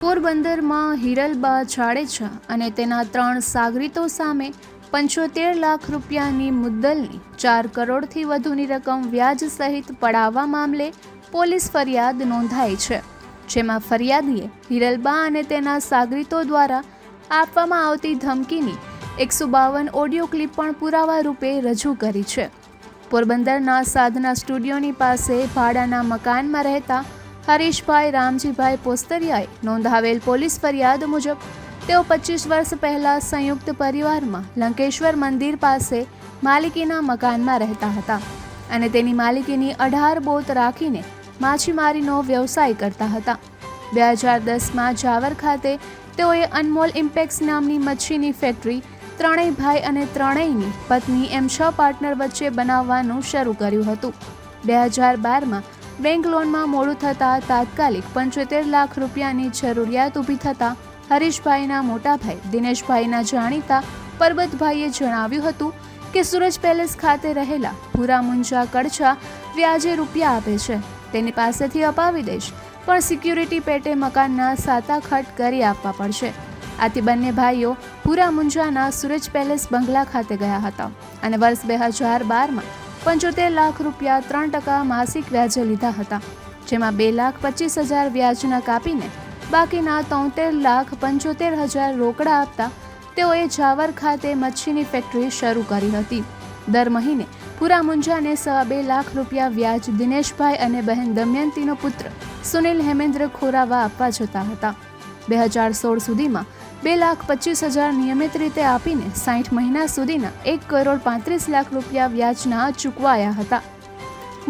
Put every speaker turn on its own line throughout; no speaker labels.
પોરબંદરમાં હિરલબા જાડેજા અને તેના ત્રણ સાગરીતો સામે પંચોતેર લાખ રૂપિયાની મુદ્દલની ચાર કરોડથી વધુની રકમ વ્યાજ સહિત પડાવવા મામલે પોલીસ ફરિયાદ નોંધાઈ છે, જેમાં ફરિયાદીએ હિરલબા અને તેના સાગરીતો દ્વારા આપવામાં આવતી ધમકીની એકસો બાવન ઓડિયો ક્લિપ પણ પુરાવા રૂપે રજૂ કરી છે. પોરબંદરના સાધના સ્ટુડિયોની પાસે ભાડાના મકાનમાં રહેતા હરીશભાઈ, રામજીભાઈ પોસ્તરિયાએ નોંધાવેલ પોલીસ ફરિયાદ મુજબ તેઓ પચીસ વર્ષ પહેલા સંયુક્ત પરિવારમાં લંકેશ્વર મંદિર પાસે માલિકીના મકાનમાં રહેતા હતા અને તેની માલિકીની અઢાર બોત રાખીને માછીમારીનો વ્યવસાય કરતા હતા. બે હજાર દસમાં જાવર ખાતે તેઓએ અનમોલ ઇમ્પેક્સ નામની મચ્છીની ફેક્ટરી ત્રણેય ભાઈ અને ત્રણેયની પત્ની એમ છ પાર્ટનર વચ્ચે બનાવવાનું શરૂ કર્યું હતું. બે હજાર બારમાં બેંક લોનમાં મોડું થતાં તાત્કાલિક પંચોતેર લાખ રૂપિયાની જરૂરિયાત ઊભી થતાં હરીશભાઈના મોટાભાઈ દિનેશભાઈના જાણીતા પરબતભાઈએ જણાવ્યું હતું કે સુરજ પેલેસ ખાતે રહેલા ભૂરા મુંજા કડછા વ્યાજે રૂપિયા આપે છે. તેની પાસેથી અપાવી દઈશ, પણ સિક્યુરિટી પેટે મકાનના સાતા ખટ કરી આપવા પડશે. આથી બંને ભાઈઓ ભૂરા મુંજાના સુરજ પેલેસ બંગલા ખાતે ગયા હતા અને વર્ષ બે હજાર બારમાં પંચોતેર લાખ રૂપિયા ત્રણ ટકા માસિક વ્યાજે લીધા હતા, જેમાં બે લાખ પચીસ હજાર વ્યાજના કાપીને બાકીના તોતેર લાખ પંચોતેર હજાર રોકડા આપતા તેઓએ જાવર ખાતે મચ્છીની ફેક્ટરી શરૂ કરી હતી. દર મહિને પૂરા મુંજાને સવા બે લાખ રૂપિયા વ્યાજ દિનેશભાઈ અને બહેન દમયંતીનો પુત્ર સુનિલ હેમેન્દ્ર ખોરાવા આપવા જતા હતા. બે હજાર સોળ સુધીમાં બે લાખ પચીસ હજાર નિયમિત રીતે આપીને સાઠ મહિના સુધીના એક કરોડ પાંત્રીસ લાખ રૂપિયા વ્યાજના ચૂકવાયા હતા.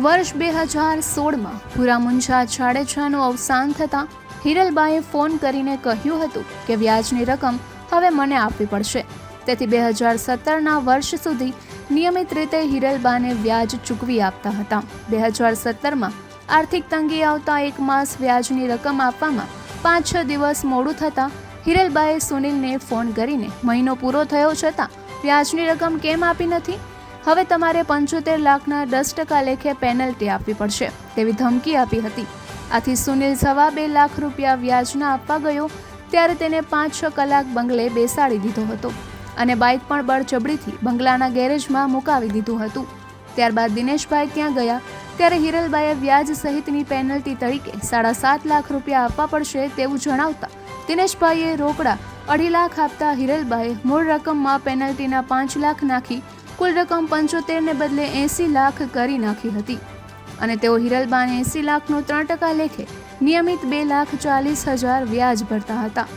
વર્ષ બે હજાર સોળમાં ભૂરા મુંજા જાડેજાનું અવસાન થતાં હિરલબાએ ફોન કરીને કહ્યું હતું કે વ્યાજની રકમ હવે મને આપવી પડશે. તેથી બે હજાર સત્તરના વર્ષ સુધી નિયમિત રીતે હિરલબાને વ્યાજ ચૂકવી આપતા હતા. બે હજાર સત્તરમાં આર્થિક તંગી આવતા એક માસ વ્યાજની રકમ આપવામાં પાંચ છ દિવસ મોડું થતાં હિરલબાએ સુનિલને ફોન કરીને, મહિનો પૂરો થયો છતાં વ્યાજની રકમ કેમ આપી નથી? હવે તમારે પંચોતેર લાખના દસ ટકા લેખે પેનલ્ટી આપવી પડશે. તેવી ધમકી આપી હતી. આથી સુનિલ સવા બે લાખ રૂપિયા વ્યાજના આપવા ગયો, ત્યારે તેને પાંચ છ કલાક બંગલે બેસાડી દીધો હતો અને બાઇક પણ બળજબડીથી બંગલાના ગેરેજમાં મુકાવી દીધું હતું. ત્યારબાદ દિનેશભાઈ ત્યાં ગયા, ત્યારે હિરલબાઈએ વ્યાજ સહિતની પેનલ્ટી તરીકે સાડા સાત લાખ રૂપિયા આપવા પડશે તેવું જણાવતા દિનેશભાઈએ રોકડા, અઢી લાખ આપતા હિરલબાએ મૂળ રકમમાં પેનલ્ટીના પાંચ લાખ નાખી, કુલ રકમ પંચોતેરને બદલે એંસી લાખ કરી નાખી હતી. અને તેઓ હિરલબાને એંસી લાખનો ત્રણ ટકા લેખે નિયમિત બે લાખ ચાલીસ હજાર વ્યાજ ભરતા હતા.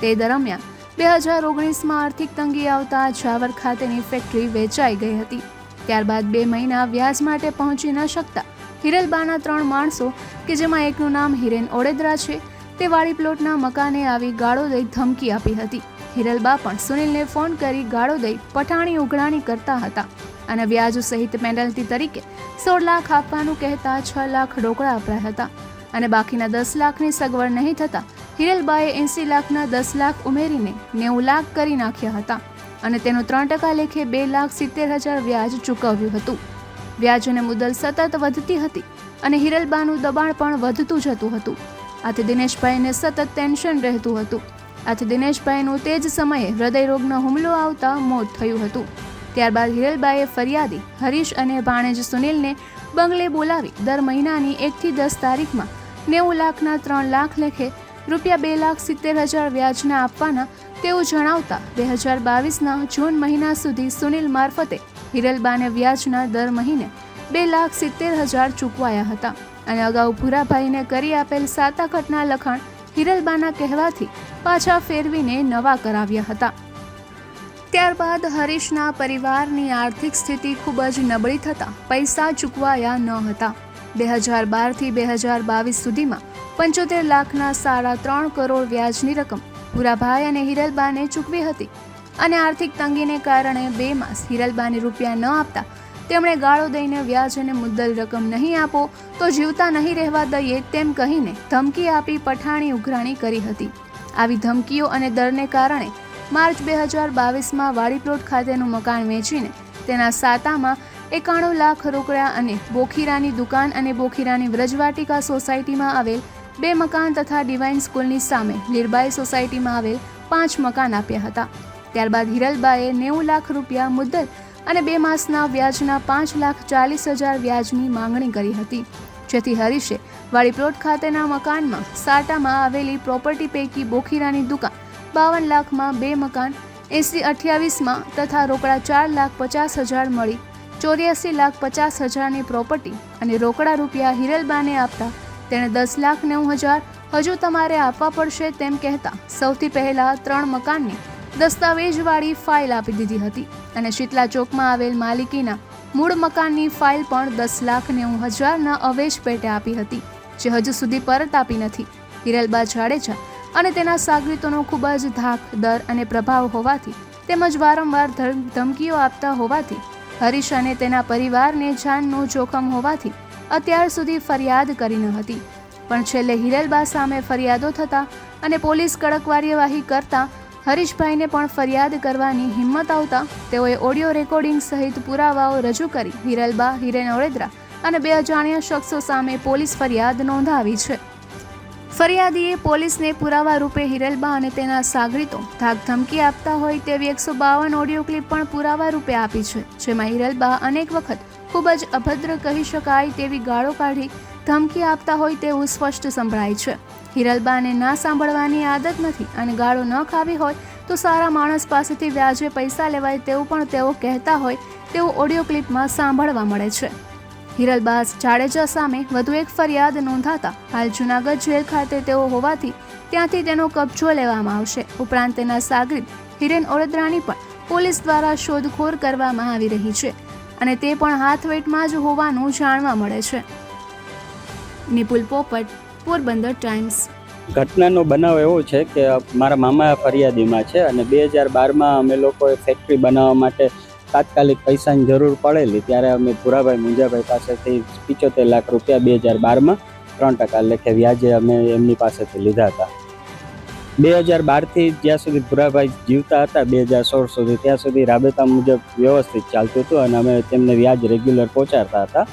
તે દરમિયાન બે હજાર ઓગણીસમાં આર્થિક તંગી આવતા જાવર ખાતેની ફેક્ટરી વેચાઈ ગઈ હતી. ત્યારબાદ બે મહિના વ્યાજ માટે પહોંચી ન શકતા હિરલબાના ત્રણ માણસો, કે જેમાં એકનું નામ હિરેન ઓડેદરા છે તે પ્લોટના મકાને આવી ગાળો દઈ ધમકી આપી હતી. હિરલબા પણ સુનિલને ફોન કરી ગાળો દઈ પઠાણી ઉઘરાણી કરતા હતા અને વ્યાજ સહિત પેનલ્ટી તરીકે સોળ લાખ આપવાનું કહેતા છ લાખ રોકડા આપ્યા હતા અને બાકીના દસ લાખની સગવડ નહીં થતાં હિરલબાએ એંસી લાખના દસ લાખ ઉમેરીને નેવું લાખ કરી નાખ્યા હતા અને તેનું ત્રણ ટકા લેખે બે લાખ સિત્તેર હજાર વ્યાજ ચૂકવ્યું હતું. વ્યાજ અને મુદલ સતત વધતી હતી અને હિરલબાનું દબાણ પણ વધતું જતું હતું. આથી દિનેશભાઈને સતત ટેન્શન રહેતું હતું. આથી દિનેશભાઈનું તે જ સમયે હૃદયરોગનો હુમલો આવતા મોત થયું હતું. ત્યારબાદ હિરલબાઈએ ફરિયાદી હરીશ અને ભાણેજ સુનિલને બંગલે બોલાવી દર મહિનાની એકથી દસ તારીખમાં નેવું લાખના ત્રણ લાખ લેખે રૂપિયા બે લાખ સિત્તેર હજાર વ્યાજના આપવાના તેવું જણાવતા બે હજાર બાવીસના જૂન મહિના સુધી સુનિલ મારફતે હિરલબાને વ્યાજના દર મહિને બે લાખ સિત્તેર હજાર ચૂકવાયા હતા. અને અગાઉ ભૂરાભાઈને કરી આપેલ સાતાકટના લખાણ હિરલબાના કહેવાથી પાછા ફેરવીને નવા કરાવ્યા હતા. ત્યારબાદ હરીશના પરિવારની આર્થિક સ્થિતિ ખૂબ જ નબળી થતાં પૈસા ચૂકવાયા ન હતા. બે હજાર બારથી બે હજાર બાવીસ સુધીમાં પંચોતેર લાખના સાડા ત્રણ કરોડ વ્યાજની રકમ ભૂરાભાઈ અને હિરલબાને ચૂકવી હતી. અને આર્થિક તંગીને કારણે બે માસ હિરલબાને રૂપિયા ન આપતા તેમણે ગાળો દઈને વ્યાજ અને મુદ્દલ રકમ નહીં આપો, તો જીવતા નહીં રહેવા દઈએ તેમ કહીને ધમકી આપી પઠાણી ઉઘરાણી કરી હતી. આવી ધમકીઓ અને દરને કારણે માર્ચ બે હજાર બાવીસમાં વાડીપ્લોટ ખાતેનું મકાન વેચીને તેના સાતામાં એકાણું લાખ રોકડા અને બોખીરાની દુકાન અને બોખીરાની વ્રજવાટિકા સોસાયટીમાં આવેલ બે મકાન તથા ડિવાઇન સ્કૂલની સામે લીરબાઈ સોસાયટીમાં આવેલ પાંચ મકાન આપ્યા હતા. ત્યારબાદ હિરલબાએ નેવું લાખ રૂપિયા મુદ્દલ અને બે માસના વ્યાજના પાંચ લાખ ચાલીસ હજાર વ્યાજની માંગણી કરી હતી. જેથી હરીશે વાડી પ્લોટ ખાતેના મકાનમાં સાટામાં આવેલી પ્રોપર્ટી પૈકી બોખીરાની દુકાન બાવન લાખમાં બે મકાન, એસી અઠ્યાવીસમાં તથા રોકડા ચાર લાખ પચાસ હજાર મળી, ચોર્યાસી લાખ પચાસ હજારની પ્રોપર્ટી અને રોકડા રૂપિયા હિરલબાને આપતા તેણે દસ લાખ નેવું હજાર હજુ તમારે આપવા પડશે તેમ કહેતા સૌથી પહેલા ત્રણ મકાનની દસ્તાવેજવાળી ફાઇલ આપી દીધી હતી અને શીતલા ચોકમાં આવેલ માલિકીના મૂળ મકાનની ફાઇલ પણ દસ લાખ નેવું હજારના અવેજ પેટે આપી હતી, જે હજુ સુધી પરત આપી નથી. હિરલબા જાડેજા અને તેના સાગરીતોનો ખૂબ જ ધાક દર અને પ્રભાવ હોવાથી તેમજ વારંવાર ધમ- ધમકીઓ આપતા હોવાથી હરીશ અને તેના પરિવારને જાનનું જોખમ હોવાથી અત્યાર સુધી ફરિયાદ કરી ન હતી. પણ છેલ્લે હિરલબા સામે ફરિયાદો થતા અને પોલીસ કડક કાર્યવાહી કરતા હરીશભાઈને પણ ફરિયાદ કરવાની હિંમત આવતા તેઓએ ઓડિયો રેકોર્ડિંગ સહિત પુરાવાઓ રજૂ કરી હિરલબા, હિરેન ઓળેદરા અને બે અજાણ્યા શખ્સો સામે પોલીસ ફરિયાદ નોંધાવી છે. ફરિયાદીએ પોલીસને પુરાવા રૂપે હિરલબા અને તેના સાગરીતો ધાક ધમકી આપતા હોય તેવી એકસો બાવન ઓડિયો ક્લિપ પણ પુરાવા રૂપે આપી છે, જેમાં હિરલબા અનેક વખત ખૂબ જ અભદ્ર કહી શકાય તેવી ગાળો કાઢી ધમકી આપતા હોય તેવું સ્પષ્ટ સંભળાય છે. હિરલબાને ના સાંભળવાની આદત નથી અને ગાળો ન ખાવી હોય તો સારા માણસ પાસેથી વ્યાજે પૈસા લેવાય તેવું પણ તેઓ કહેતા હોય તેવું ઓડિયો ક્લિપમાં સાંભળવા મળે છે. હિરલબાસ જાડેજા સામે વધુ એક ફરિયાદ નોંધાતા હાલ જુનાગઢ જેલ ખાતે તેઓ હોવાથી ત્યાંથી તેનો કબજો લેવામાં આવશે. ઉપરાંત તેના સાગરીત હિરેન ઓળદરાની પણ પોલીસ દ્વારા શોધખોળ કરવામાં આવી રહી છે અને તે પણ હાથવેટમાં જ હોવાનું જાણવા મળે છે. નિપુલ પોપટ પોરબંદર ટાઈમ્સ.
ઘટનાનો બનાવ એવો છે કે મારા મામા ફરિયાદીમાં છે અને બે હજાર બારમાં અમે લોકોએ ફેક્ટરી બનાવવા માટે તાત્કાલિક પૈસાની જરૂર પડેલી. ત્યારે અમે પુરાભાઈ મુંજાભાઈ પાસેથી પિચોતેર લાખ રૂપિયા બે હજાર બારમાં ત્રણ ટકા લેખે વ્યાજે અમે એમની પાસેથી લીધા હતા. બે હજાર બારથી જ્યાં સુધી પુરાભાઈ જીવતા હતા, બે હજાર સોળ સુધી, ત્યાં સુધી રાબેતા મુજબ વ્યવસ્થિત ચાલતું હતું અને અમે તેમને વ્યાજ રેગ્યુલર પહોંચાડતા હતા.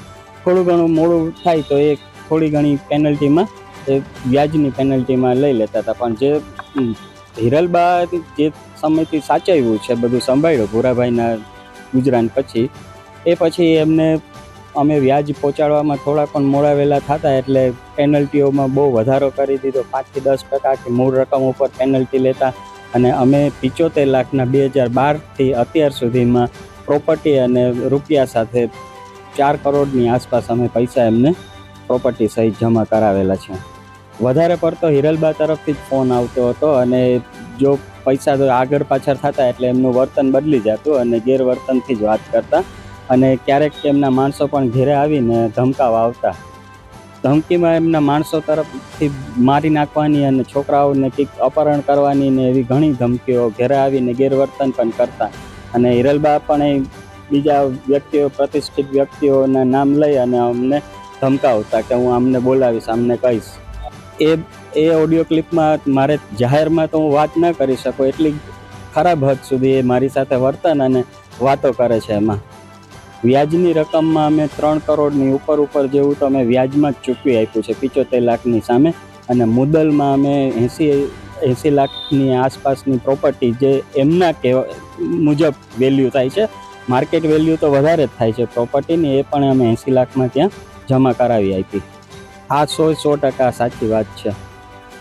થોડું ઘણું મોડું થાય તો એ થોડી ઘણી પેનલ્ટીમાં એ વ્યાજની પેનલ્ટીમાં લઈ લેતા હતા. પણ જે હિરલ હિરલબા જે સમયથી સાચવ્યું છે, બધું સંભાળ્યું ભૂરાભાઈના ગુજરાન પછી, એ પછી એમને, અમે વ્યાજ પહોંચાડવામાં થોડા પણ મોડાવેલા થતા એટલે પેનલ્ટીઓમાં બહુ વધારો કરી દીધો. પાંચથી દસ ટકા કે મૂળ રકમ ઉપર પેનલ્ટી લેતા અને અમે પિચોતેર લાખના બે હજાર બારથી અત્યાર સુધીમાં પ્રોપર્ટી અને રૂપિયા સાથે ચાર કરોડની આસપાસ અમે પૈસા એમને પ્રોપર્ટી સહિત જમા કરાવેલા છે. વધારે પડતો હિરલબા તરફથી જ ફોન આવતો હતો અને જો પૈસા આગળ પાછળ થતા એટલે એમનું વર્તન બદલી જતું અને ગેરવર્તનથી જ વાત કરતા અને ક્યારેક એમના માણસો પણ ઘેરે આવીને ધમકાવા આવતા. ધમકીમાં એમના માણસો તરફથી મારી નાખવાની અને છોકરાઓને કંઈક અપહરણ કરવાની ને એવી ઘણી ધમકીઓ ઘેરે આવીને ગેરવર્તન પણ કરતા. અને હિરલબા પણ એ બીજા વ્યક્તિઓ, પ્રતિષ્ઠિત વ્યક્તિઓના નામ લઈ અને અમને ધમકાવતા કે હું આમને બોલાવીશ, આમને કહીશ. એ એ ઓડિયો ક્લિપમાં મારે જાહેરમાં તો હું વાત ન કરી શકું, એટલી ખરાબ હદ સુધી એ મારી સાથે વર્તન અને વાતો કરે છે એમાં. વ્યાજની રકમમાં અમે ત્રણ કરોડની ઉપર ઉપર જેવું તો અમે વ્યાજમાં જ ચૂકવી આપ્યું છે, પિચોતેર લાખની સામે. અને મુદલમાં અમે એંસી એંસી લાખની આસપાસની પ્રોપર્ટી જે એમના કહેવા મુજબ વેલ્યુ થાય છે માર્કેટ વેલ્યુ તો વધારે જ થાય છે પ્રોપર્ટીની એ પણ અમે એંસી લાખમાં ત્યાં જમા કરાવી આપી. આ સો સો ટકા સાચી વાત છે.